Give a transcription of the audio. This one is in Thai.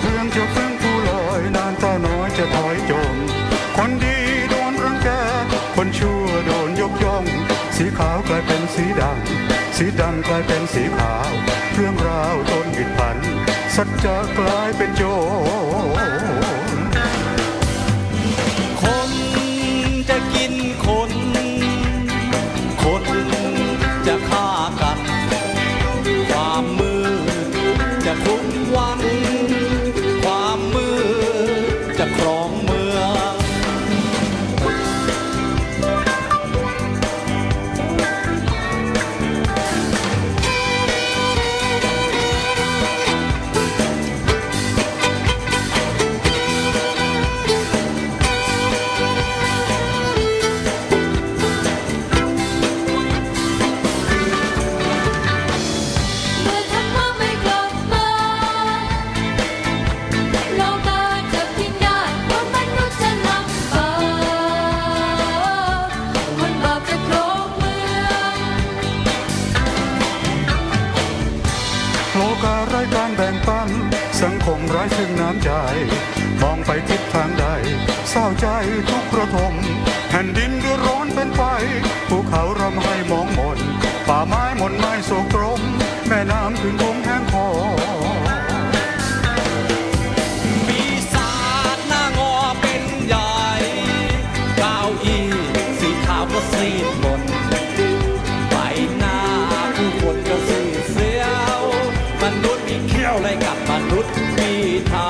เพื่องจะเพึ่งผู้ลอยนานต่อน้อยจะถอยจม คนดีโดนรังแก คนชั่วโดนยกย่อง สีขาวกลายเป็นสีดำ สีดำกลายเป็นสีขาว เรื่องราวต้นผิดพัน สัจจะกลายเป็นโจร การแบ่งปัน สังคมไร้ซึ่งน้ำใจ มองไปทิศทางใดเศร้าใจทุกระทม แผ่นดินเดืร้อนเป็นไฟภูเขารำไห ได้กับมนุษย์มีเท้า